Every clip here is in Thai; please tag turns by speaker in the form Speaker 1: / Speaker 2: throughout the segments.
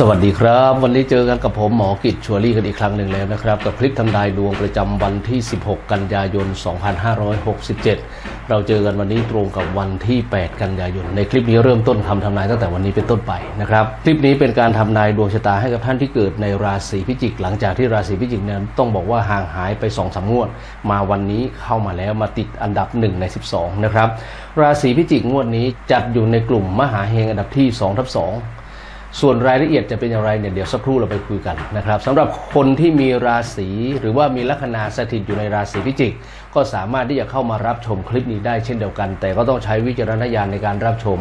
Speaker 1: สวัสดีครับ วันนี้เจอกันกับผมหมอกิจชัวรี่กันอีกครั้งหนึ่งแล้วนะครับ กับคลิปทำนายดวงประจำวันที่ 16 กันยายน 2567 เราเจอกันวันนี้ตรงกับวันที่ 8 กันยายน ในคลิปนี้เริ่มต้นคำทำนายตั้งแต่วันนี้เป็นต้นไปนะครับ คลิปนี้เป็นการทำนายดวงชะตาให้กับท่านที่เกิดในราศีพิจิก หลังจากที่ราศีพิจิกเนี่ยต้องบอกว่าห่างหายไป2อสามงวด มาวันนี้เข้ามาแล้วมาติดอันดับ 1 ใน 12 นะครับ ราศีพิจิกงวดนี้จัดอยู่ในกลุ่มมหาเฮงอันดับที่2ทับ2 ส่วนรายละเอียดจะเป็นอย่างไรเนี่ยเดี๋ยวสักครู่เราไปคุยกันนะครับสำหรับคนที่มีราศีหรือว่ามีลัคนาสถิตอยู่ในราศีพิจิก ก็สามารถที่จะเข้ามารับชมคลิปนี้ได้เช่นเดียวกัน แต่ก็ต้องใช้วิจารณญาณในการรับชม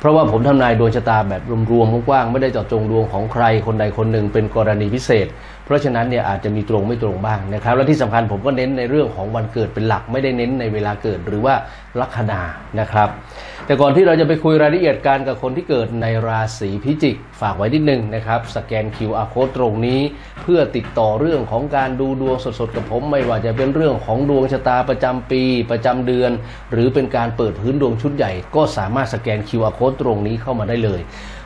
Speaker 1: เพราะว่าผมทำนายดวงชะตาแบบรวมๆกว้างๆไม่ได้เจาะจงดวงของใครคนใดคนหนึ่งเป็นกรณีพิเศษ เพราะฉะนั้นเนี่ยอาจจะมีตรงไม่ตรงบ้างนะครับและที่สำคัญผมก็เน้นในเรื่องของวันเกิดเป็นหลักไม่ได้เน้นในเวลาเกิดหรือว่าลัคนานะครับ แต่ก่อนที่เราจะไปคุยรายละเอียดการกับคนที่เกิดในราศีพิจิก ฝากไว้นิดนึงนะครับสแกน QR code ตรงนี้ เพื่อติดต่อเรื่องของการดูดวงสดๆกับผม ไม่ว่าจะเป็นเรื่องของดวงชะตาประจำปี ประจำเดือน หรือเป็นการเปิดพื้นดวงชุดใหญ่ ก็สามารถสแกน QR code ตรงนี้เข้ามาได้เลย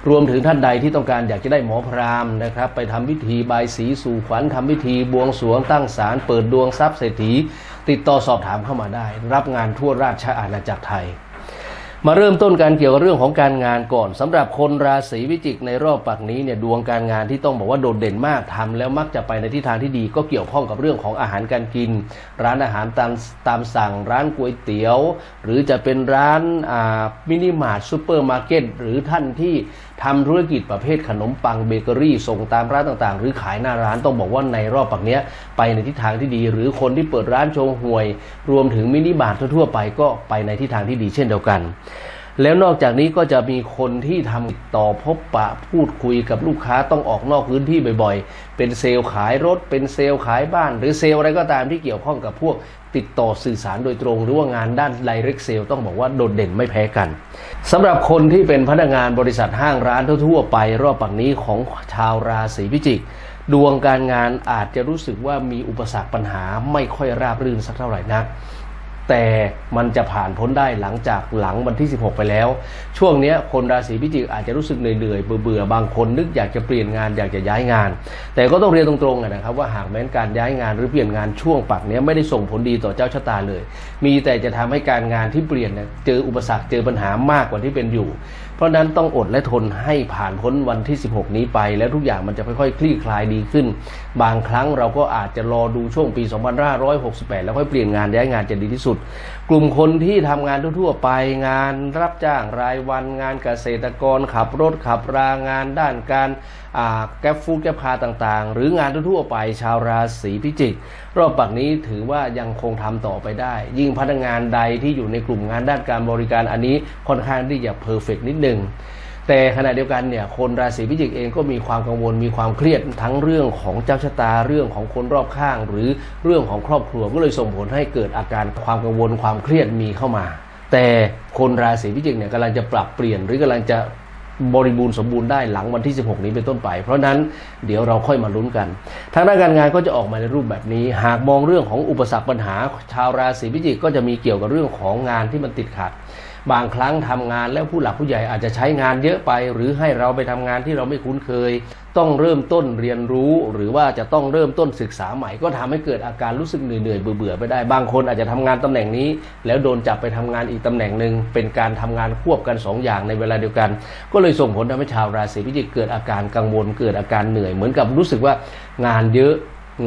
Speaker 1: รวมถึงท่านใดที่ต้องการอยากจะได้หมอพราหมณ์นะครับไปทำพิธีบายสีสู่ขวัญทำพิธีบวงสรวงตั้งศาลเปิดดวงทรัพย์เศรษฐีติดต่อสอบถามเข้ามาได้ รับงานทั่วราชอาณาจักรไทย มาเริ่มต้นการเกี่ยวกับเรื่องของการงานก่อนสำหรับคนราศีวิจิกในรอบปักนี้เนี่ยดวงการงานที่ต้องบอกว่าโดดเด่นมากทำแล้วมักจะไปในทิศทางที่ดีก็เกี่ยวข้องกับเรื่องของอาหารการกิน ร้านอาหารตามตามสั่งร้านก๋วยเตี๋ยว หรือจะเป็นร้านอ่ามินิมาร์ทซูเปอร์มาร์เก็ตหรือท่านที่ ทำธุรกิจประเภทขนมปังเบเกอรี่ส่งตามร้านต่างๆ หรือขายหน้าร้านต้องบอกว่าในรอบปักเนี้ยไปในทิศทางที่ดี หรือคนที่เปิดร้านโชว์หวย รวมถึงมินิบาร์ทั่วๆไปก็ไปในทิศทางที่ดีเช่นเดียวกัน แล้วนอกจากนี้ก็จะมีคนที่ทำติดต่อพบปะพูดคุยกับลูกค้าต้องออกนอกพื้นที่บ่อยๆ เป็นเซลล์ขายรถ เป็นเซลล์ขายบ้าน หรือเซลล์อะไรก็ตามที่เกี่ยวข้องกับพวกติดต่อสื่อสารโดยตรง หรือว่างานด้าน direct sale ต้องบอกว่าโดดเด่นไม่แพ้กันสำหรับคนที่เป็นพนักงานบริษัทห้างร้านทั่วๆไป รอบปักนี้ของชาวราศีพิจิกดวงการงานอาจจะรู้สึกว่ามีอุปสรรคปัญหาไม่ค่อยราบรื่นสักเท่าไหร่นัก แต่มันจะผ่านพ้นได้หลังจากหลังวันที่ 16 ไปแล้ว ช่วงนี้คนราศีพิจิกอาจจะรู้สึกเหนื่อยเบื่อบางคนนึกอยากจะเปลี่ยนงานอยากจะย้ายงาน แต่ก็ต้องเรียนตรงๆนะครับว่าหากแม้นการย้ายงานหรือเปลี่ยนงานช่วงปักนี้ไม่ได้ส่งผลดีต่อเจ้าชะตาเลย มีแต่จะทำให้การงานที่เปลี่ยนเจออุปสรรคเจอปัญหามากกว่าที่เป็นอยู่ เพราะฉะนั้นต้องอดและทนให้ผ่านพ้นวันที่ 16 นี้ไป แล้วทุกอย่างมันจะค่อยๆคลี่คลายดีขึ้น บางครั้งเราก็อาจจะรอดูช่วงปี 2568 แล้วค่อยเปลี่ยนงานย้ายงานจะดีที่สุดกลุ่มคนที่ทำงานทั่วๆไป งานรับจ้างรายวันงานเกษตรกรขับรถขับรางานด้านการแก๊ปฟู้ดแก๊ปคาต่างๆ หรืองานทั่วๆไปชาวราศีพิจิก รอบปักนี้ถือว่ายังคงทำต่อไปได้ ยิ่งพนักงานใดที่อยู่ในกลุ่มงานด้านการบริการอันนี้ค่อนข้างที่จะเพอร์เฟกนิดนึง แต่ขณะเดียวกันเนี่ยคนราศีพิจิกเองก็มีความกังวลมีความเครียดทั้งเรื่องของเจ้าชะตาเรื่องของคนรอบข้าง หรือเรื่องของครอบครัวก็เลยส่งผลให้เกิดอาการความกังวลความเครียดมีเข้ามา แต่คนราศีพิจิกเนี่ยกำลังจะปรับเปลี่ยนหรือกำลังจะบริบูรณ์สมบูรณ์ได้หลังวันที่ 16 นี้เป็นต้นไป เพราะนั้นเดี๋ยวเราค่อยมาลุ้นกัน ทางด้านการงานก็จะออกมาในรูปแบบนี้ หากมองเรื่องของอุปสรรคปัญหา ชาวราศีพิจิกก็จะมีเกี่ยวกับเรื่องของงานที่มันติดขัด บางครั้งทำงานแล้วผู้หลักผู้ใหญ่อาจจะใช้งานเยอะไป หรือให้เราไปทำงานที่เราไม่คุ้นเคย ต้องเริ่มต้นเรียนรู้ หรือว่าจะต้องเริ่มต้นศึกษาใหม่ ก็ทำให้เกิดอาการรู้สึกเหนื่อยเบื่อไปได้ บางคนอาจจะทำงานตำแหน่งนี้ แล้วโดนจับไปทำงานอีกตำแหน่งหนึ่งเป็นการทำงานควบกันสองอย่างในเวลาเดียวกัน ก็เลยส่งผลทำให้ชาวราศีพิจิกเกิดอาการกังวลเกิดอาการเหนื่อย เหมือนกับรู้สึกว่างานเยอะ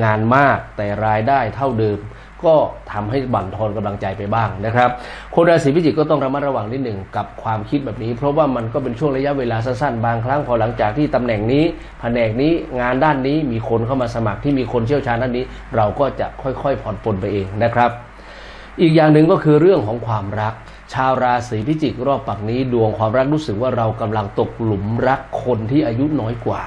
Speaker 1: งานมากแต่รายได้เท่าเดิม ก็ทำให้บั่นทอนกำลังใจไปบ้างนะครับ คนราศีพิจิกก็ต้องระมัดระวังนิดหนึ่งกับความคิดแบบนี้ เพราะว่ามันก็เป็นช่วงระยะเวลาสั้นๆบางครั้งพอหลังจากที่ตำแหน่งนี้แผนกนี้งานด้านนี้มีคนเข้ามาสมัครที่มีคนเชี่ยวชาญด้านนี้ เราก็จะค่อยๆผ่อนปลนไปเองนะครับอีกอย่างหนึ่งก็คือเรื่องของความรัก ชาวราศีพิจิกรอบปักนี้ดวงความรักรู้สึกว่าเรากำลังตกหลุมรักคนที่อายุน้อยกว่า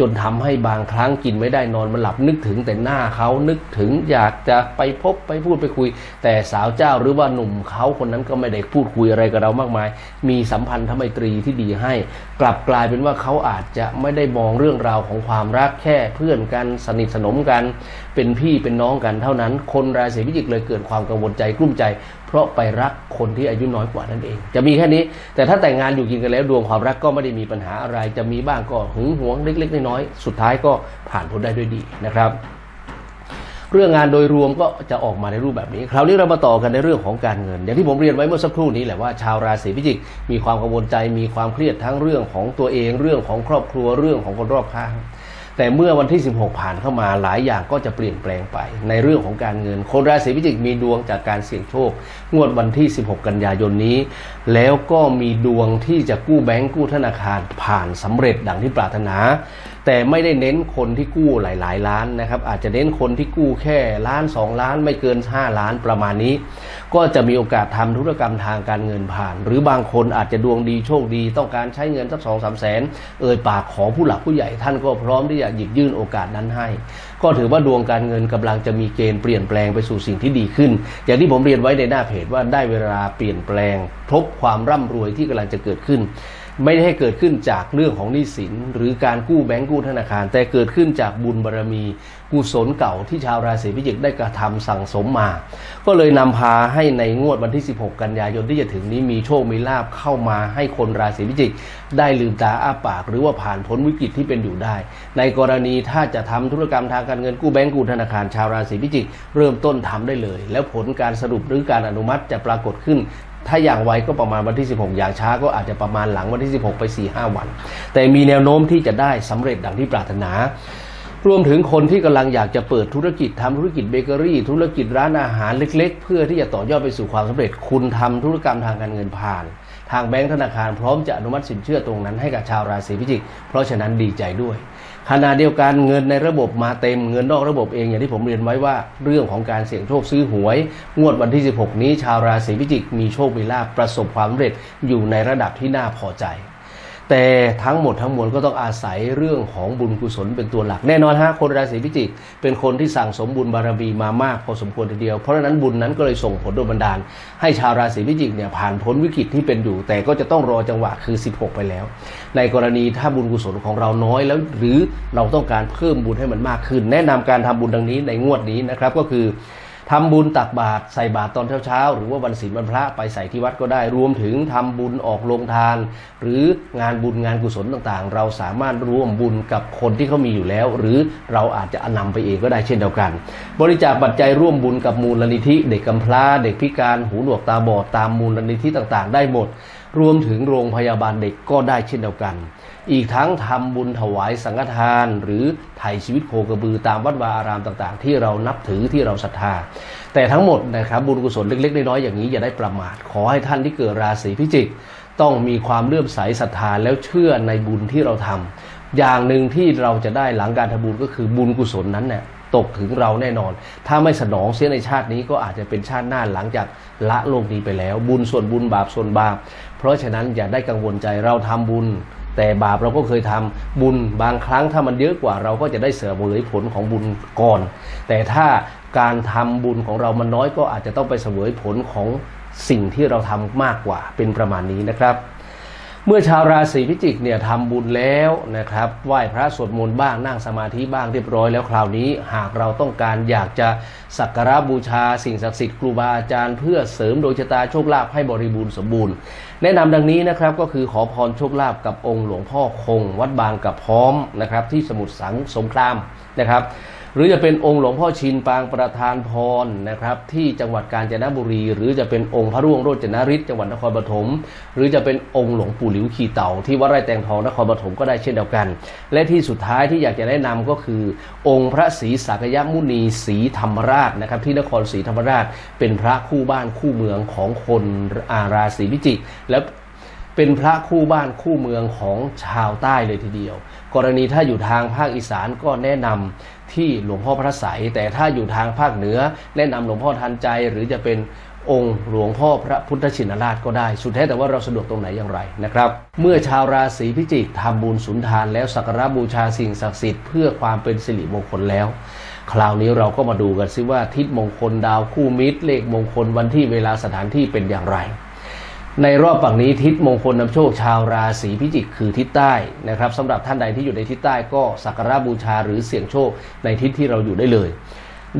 Speaker 1: จนทำให้บางครั้งกินไม่ได้นอนไมันหลับนึกถึงแต่หน้าเขานึกถึงอยากจะไปพบไปพูดไปคุย แต่สาวเจ้าหรือว่าหนุ่มเขาคนนั้นก็ไม่ได้พูดคุยอะไรกับเรามากมาย มีสัมพันธ์ทไมตรีที่ดีให้ กลับกลายเป็นว่าเขาอาจจะไม่ได้มองเรื่องราวของความรักแค่เพื่อนกันสนิทสนมกัน เป็นพี่เป็นน้องกันเท่านั้น คนราศีพิจิกเลยเกิดความกังวลใจกลุ้มใจ ราะไปรักคนที่อายุน้อยกว่านั่นเอง จะมีแค่นี้ แต่ถ้าแต่งงานอยู่กินกันแล้วดวงความรักก็ไม่ได้มีปัญหาอะไร จะมีบ้างก็หึงหวงเล็ก ๆ น้อยๆสุดท้ายก็ผ่านพ้นได้ด้วยดีนะครับ เรื่องงานโดยรวมก็จะออกมาในรูปแบบนี้ คราวนี้เรามาต่อกันในเรื่องของการเงิน อย่างที่ผมเรียนไว้เมื่อสักครู่นี้แหละว่าชาวราศีพิจิกมีความกังวลใจมีความเครียดทั้งเรื่องของตัวเองเรื่องของครอบครัวเรื่องของคนรอบข้าง แต่เมื่อวันที่ 16 ผ่านเข้ามาหลายอย่างก็จะเปลี่ยนแปลงไป ในเรื่องของการเงิน คนราศีพิจิกมีดวงจากการเสี่ยงโชค งวดวันที่ 16 กันยายนนี้ แล้วก็มีดวงที่จะกู้แบงก์กู้ธนาคารผ่านสำเร็จดังที่ปรารถนา แต่ไม่ได้เน้นคนที่กู้หลาย ๆ ล้านนะครับ อาจจะเน้นคนที่กู้แค่ล้าน 2 ล้านไม่เกิน 5 ล้านประมาณนี้ ก็จะมีโอกาสทำธุรกรรมทางการเงินผ่าน หรือบางคนอาจจะดวงดีโชคดี ต้องการใช้เงินสักสองสามแสนเอ่ยปากขอผู้หลักผู้ใหญ่ท่านก็พร้อมที่จะหยิบยื่นโอกาสนั้นให้ ก็ถือว่าดวงการเงินกำลังจะมีเกณฑ์เปลี่ยนแปลงไปสู่สิ่งที่ดีขึ้น อย่างที่ผมเรียนไว้ในหน้าเพจว่าได้เวลาเปลี่ยนแปลงพบความร่ำรวยที่กำลังจะเกิดขึ้น ไม่ได้ให้เกิดขึ้นจากเรื่องของหนี้สินหรือการกู้แบงก์กู้ธนาคาร แต่เกิดขึ้นจากบุญบารมีกุศลเก่าที่ชาวราศีพิจิกได้กระทำสั่งสมมา ก็เลยนำพาให้ในงวดวันที่ 16 กันยายนที่จะถึงนี้มีโชคมีลาบเข้ามาให้คนราศีพิจิก ได้ลืมตาอ้าปาก หรือว่าผ่านพ้นวิกฤตที่เป็นอยู่ได้ ในกรณีถ้าจะทำธุรกรรมทางการเงินกู้แบงก์กู้ธนาคารชาวราศีพิจิก เริ่มต้นทำได้เลย แล้วผลการสรุปหรือการอนุมัติจะปรากฏขึ้น ถ้าอย่างไวก็ประมาณวันที่ 16 อย่างช้าก็อาจจะประมาณหลังวันที่ 16 ไป 4-5 วัน แต่มีแนวโน้มที่จะได้สำเร็จดังที่ปรารถนารวมถึงคนที่กำลังอยากจะเปิดธุรกิจทำธุรกิจเบเกอรี่ ธุรกิจร้านอาหารเล็ก ๆ เพื่อที่จะต่อยอดไปสู่ความสำเร็จ คุณทำธุรกรรมทางการเงินผ่าน ทางแบงก์ธนาคารพร้อมจะอนุมัติสินเชื่อตรงนั้นให้กับชาวราศีพิจิก เพราะฉะนั้นดีใจด้วย ขณะเดียวกันเงินในระบบมาเต็มเงินนอกระบบเองอย่างที่ผมเรียนไว้ว่าเรื่องของการเสี่ยงโชคซื้อหวย งวดวันที่ 16 นี้ชาวราศีพิจิกมีโชคมีลาภประสบความสำเร็จอยู่ในระดับที่น่าพอใจ แต่ทั้งหมดทั้งมวลก็ต้องอาศัยเรื่องของบุญกุศลเป็นตัวหลัก แน่นอนฮะคนราศีพิจิก เป็นคนที่สั่งสมบุญบารมีมามากพอสมควรทีเดียว เพราะฉะนั้นบุญนั้นก็เลยส่งผลโดนบันดาล ให้ชาวราศีพิจิกเนี่ยผ่านพ้นวิกฤตที่เป็นอยู่ แต่ก็จะต้องรอจังหวะคือ 16 ไปแล้ว ในกรณีถ้าบุญกุศลของเราน้อยแล้ว หรือเราต้องการเพิ่มบุญให้มันมากขึ้น แนะนำการทำบุญดังนี้ในงวดนี้นะครับก็คือ ทำบุญตักบาตรใส่บาตรตอนเช้าๆหรือว่าวันศีลวันพระไปใส่ที่วัดก็ได้ รวมถึงทำบุญออกโรงทาน หรืองานบุญงานกุศลต่างๆ เราสามารถร่วมบุญกับคนที่เขามีอยู่แล้ว หรือเราอาจจะนำไปเองก็ได้เช่นเดียวกัน บริจาคปัจจัยร่วมบุญกับมูลนิธิ เด็กกำพร้า เด็กพิการหูหนวกตาบอดตามมูลนิธิต่างๆ ได้หมด รวมถึงโรงพยาบาลเด็กก็ได้เช่นเดียวกัน อีกทั้งทำบุญถวายสังฆทาน หรือไถ่ชีวิตโคกระบือตามวัดวาอารามต่างๆ ที่เรานับถือที่เราศรัทธา แต่ทั้งหมดนะครับบุญกุศลเล็กๆน้อยๆอย่างนี้อย่าได้ประมาทขอให้ท่านที่เกิดราศีพิจิก ต้องมีความเลื่อมใสศรัทธาแล้วเชื่อในบุญที่เราทำอย่างหนึ่งที่เราจะได้หลังการทำบุญก็คือบุญกุศลนั้นเนี่ย ตกถึงเราแน่นอน ถ้าไม่สนองเสียในชาตินี้ก็อาจจะเป็นชาติหน้าหลังจากละโลกนี้ไปแล้ว บุญส่วนบุญบาปส่วนบาป เพราะฉะนั้นอย่าได้กังวลใจเราทำบุญ แต่บาปเราก็เคยทำบุญบางครั้งถ้ามันเยอะกว่าเราก็จะได้เสวยผลของบุญก่อน แต่ถ้าการทำบุญของเรามันน้อยก็อาจจะต้องไปเสวยผลของสิ่งที่เราทำมากกว่าเป็นประมาณนี้นะครับ เมื่อชาวราศีพิจิกเนี่ยทำบุญแล้วนะครับไหว้พระสวดมนต์บ้างนั่งสมาธิบ้างเรียบร้อยแล้วคราวนี้ หากเราต้องการอยากจะสักการะบูชาสิ่งศักดิ์สิทธิ์ครูบาอาจารย์เพื่อเสริมโดยชะตาโชคลาภให้บริบูรณ์สมบูรณ์ แนะนำดังนี้นะครับก็คือขอพรโชคลาภกับองค์หลวงพ่อคง วัดบางกับพร้อมนะครับที่สมุทรสังสงครามนะครับ หรือจะเป็นองค์หลวงพ่อชินปางประธานพรนะครับ ที่จังหวัดกาญจนบุรี หรือจะเป็นองค์พระร่วงโรจนฤทธิ์จังหวัดนครปฐมหรือจะเป็นองค์หลวงปู่หลิวขี่เต่า ที่วัดไร่แตงทองนครปฐมก็ได้เช่นเดียวกัน และที่สุดท้ายที่อยากจะแนะนำก็คือ องค์พระศรีสักยมุนีศรีธรรมราชนะครับ ที่นครศรีธรรมราชเป็นพระคู่บ้านคู่เมืองของคนอาราศีพิจิกและ เป็นพระคู่บ้านคู่เมืองของชาวใต้เลยทีเดียว กรณีถ้าอยู่ทางภาคอีสานก็แนะนำที่หลวงพ่อพระไสยแต่ถ้าอยู่ทางภาคเหนือ แนะนำหลวงพ่อทันใจหรือจะเป็นองค์หลวงพ่อพระพุทธชินราชก็ได้สุดแท้แต่ว่าเราสะดวกตรงไหนอย่างไรนะครับ เมื่อชาวราศีพิจิกทำบุญสุนทานแล้วสักการบูชาสิ่งศักดิ์สิทธิ์เพื่อความเป็นสิริมงคลแล้ว คราวนี้เราก็มาดูกันซิว่าทิศมงคลดาวคู่มิตรเลขมงคลวันที่เวลาสถานที่เป็นอย่างไร ในรอบฝั่งนี้ทิศมงคลนำโชคชาวราศีพิจิกคือทิศใต้นะครับสำหรับท่านใดที่อยู่ในทิศใต้ก็สักการะบูชาหรือเสี่ยงโชคในทิศที่เราอยู่ได้เลย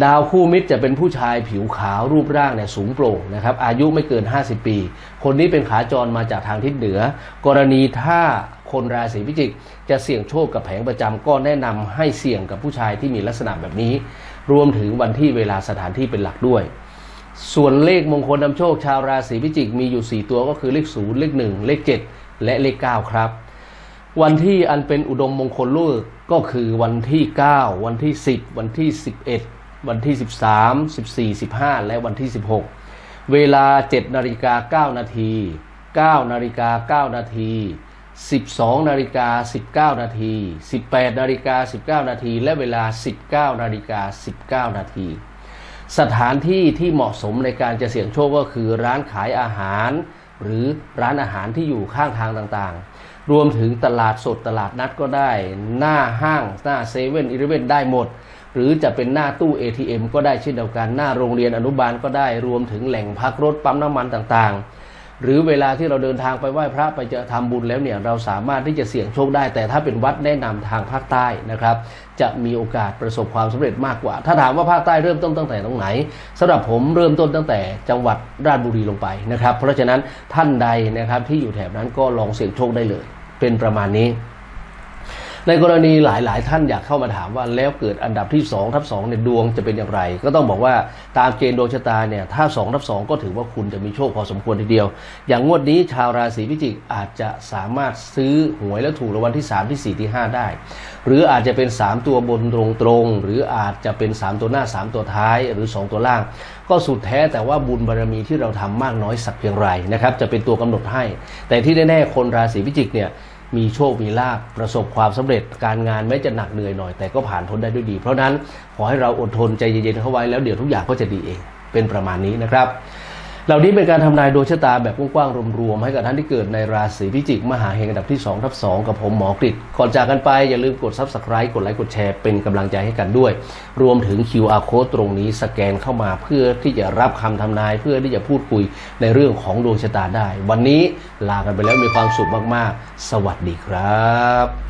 Speaker 1: ดาวคู่มิตรจะเป็นผู้ชายผิวขาวรูปร่างเนี่ยสูงโปร่งนะครับอายุไม่เกิน 50 ปี คนนี้เป็นขาจรมาจากทางทิศเหนือ กรณีถ้าคนราศีพิจิก จะเสี่ยงโชคกับแผงประจำก็แนะนำให้เสี่ยงกับผู้ชายที่มีลักษณะแบบนี้ รวมถึงวันที่เวลาสถานที่เป็นหลักด้วย ส่วนเลขมงคลนำโชคชาวราศีพิจิกมีอยู่ 4 ตัวก็คือเลข 0 เลข 1 เลข 7 และเลข 9 ครับ วันที่อันเป็นอุดมมงคลลิกก็คือวันที่ 9 วันที่ 10 วันที่ 11 วันที่ 13 14 15 และวันที่ 16 เวลา 7 นาฬิกา 9 นาที 9 นาฬิกา 9 นาที 12 นาฬิกา 19 นาที 18 นาฬิกา 19 นาที และเวลา 19 นาฬิกา 19 นาที สถานที่ที่เหมาะสมในการจะเสี่ยงโชคก็คือร้านขายอาหาร หรือร้านอาหารที่อยู่ข้างทางต่างๆ รวมถึงตลาดสดตลาดนัดก็ได้ หน้าห้างหน้าเซเว่นอีเลเว่นได้หมด หรือจะเป็นหน้าตู้ ATM ก็ได้เช่นเดียวกันหน้าโรงเรียนอนุบาลก็ได้ รวมถึงแหล่งพักรถปั๊มน้ำมันต่างๆ หรือเวลาที่เราเดินทางไปไหว้พระไปจะทำบุญแล้วเนี่ยเราสามารถที่จะเสี่ยงโชคได้ แต่ถ้าเป็นวัดแนะนำทางภาคใต้นะครับ จะมีโอกาสประสบความสำเร็จมากกว่า ถ้าถามว่าภาคใต้เริ่มต้นตั้งแต่ตรงไหนสำหรับผมเริ่มต้นตั้งแต่จังหวัดราชบุรีลงไปนะครับ เพราะฉะนั้นท่านใดนะครับที่อยู่แถบนั้นก็ลองเสี่ยงโชคได้เลย เป็นประมาณนี้ ในกรณีหลาย ๆ ท่านอยากเข้ามาถามว่าแล้วเกิดอันดับที่2ทับ2เนี่ยดวงจะเป็นอย่างไร ก็ต้องบอกว่าตามเกณฑ์ดวงชะตาเนี่ยถ้า2ทับ2ก็ถือว่าคุณจะมีโชคพอสมควรทีเดียว อย่างงวดนี้ชาวราศีพิจิกอาจจะสามารถซื้อหวยแล้วถูกรางวัลที่ 3 ที่ 4 ที่ 5 ได้ หรืออาจจะเป็น 3 ตัวบนตรงๆหรืออาจจะเป็น 3 ตัวหน้า 3 ตัวท้ายหรือ 2 ตัวล่าง ก็สุดแท้แต่ว่าบุญบารมีที่เราทำมากน้อยสักเพียงไรนะครับจะเป็นตัวกำหนดให้ แต่ที่แน่ๆคนราศีพิจิกเนี่ย มีโชค มีลาภประสบความสำเร็จการงานแม้จะหนักเหนื่อยหน่อยแต่ก็ผ่านพ้นได้ด้วยดี เพราะนั้นขอให้เราอดทนใจเย็นๆเข้าไว้แล้วเดี๋ยวทุกอย่างก็จะดีเอง เป็นประมาณนี้นะครับ เหล่านี้เป็นการทำนายดวงชะตาแบบกว้างๆรวมๆให้กับท่านที่เกิดในราศีพิจิก มหาเฮงอันดับที่2ทับ2กับผมหมอกฤษก่อนจากกันไปอย่าลืมกด Subscribe กดไลค์กดแชร์เป็นกำลังใจให้กันด้วย รวมถึง QR code ตรงนี้สแกนเข้ามาเพื่อที่จะรับคำทำนายเพื่อที่จะพูดคุยในเรื่องของดวงชะตาได้ วันนี้ลากันไปแล้วมีความสุขมากๆ สวัสดีครับ